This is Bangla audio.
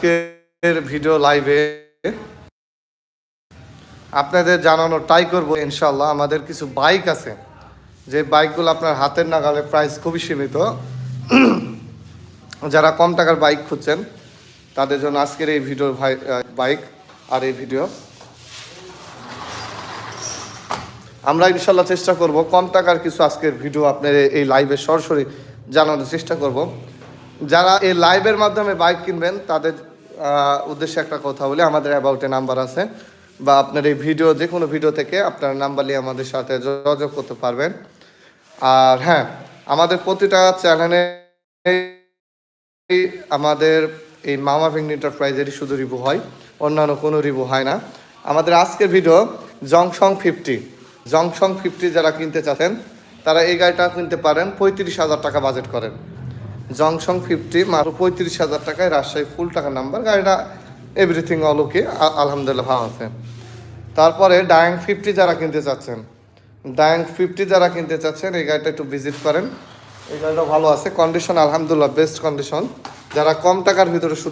আজকের ভিডিও লাইভে আপনাদের জানানো ট্রাই করব ইনশাল্লাহ আমাদের কিছু বাইক আছে। যে বাইকগুলো আপনার হাতের নাগালে প্রাইস খুবই সীমিত। যারা কম টাকার বাইক খুঁজছেন, তাদের জন্য আজকের এই ভিডিওর বাইক আর এই ভিডিও আমরা ইনশাল্লাহ চেষ্টা করব, কম টাকার কিছু আজকের ভিডিও আপনার এই লাইভে সরাসরি জানানোর চেষ্টা করব। যারা এই লাইভের মাধ্যমে বাইক কিনবেন, তাদের উদ্দেশ্যে একটা কথা বলি। আমাদের অ্যাবাউটে নাম্বার আছে বা আপনার এই ভিডিও যে কোনো ভিডিও থেকে আপনার নাম্বার নিয়ে আমাদের সাথে যোগাযোগ করতে পারবেন। আর হ্যাঁ আমাদের প্রতিটা চ্যানেলে আমাদের এই মামা ভেঙ্গ এন্টারপ্রাইজেরই শুধু রিভিউ হয়, অন্যান্য কোনো রিভিউ হয় না। আমাদের আজকের video Zongshen fifty Zongshen fifty যারা কিনতে চাচ্ছেন, তারা এই গাড়িটা কিনতে পারেন, পঁয়ত্রিশ হাজার টাকা বাজেট করেন। জংশং ফিফটি মাত্র পঁয়ত্রিশ হাজার টাকায় রাজশাহী ফুল টাকা নাম্বার, গাড়িটা এভরিথিং অল ওকে আলহামদুলিল্লাহ ভালো আছে। তারপরে ডায়াং ফিফটি যারা কিনতে চাচ্ছেন ডায়াং ফিফটি যারা কিনতে চাচ্ছেন, এই গাড়িটা একটু ভিজিট করেন। এই গাড়িটা ভালো আছে কন্ডিশন আলহামদুলিল্লাহ বেস্ট কন্ডিশন যারা কম টাকার ভিতরে শুধু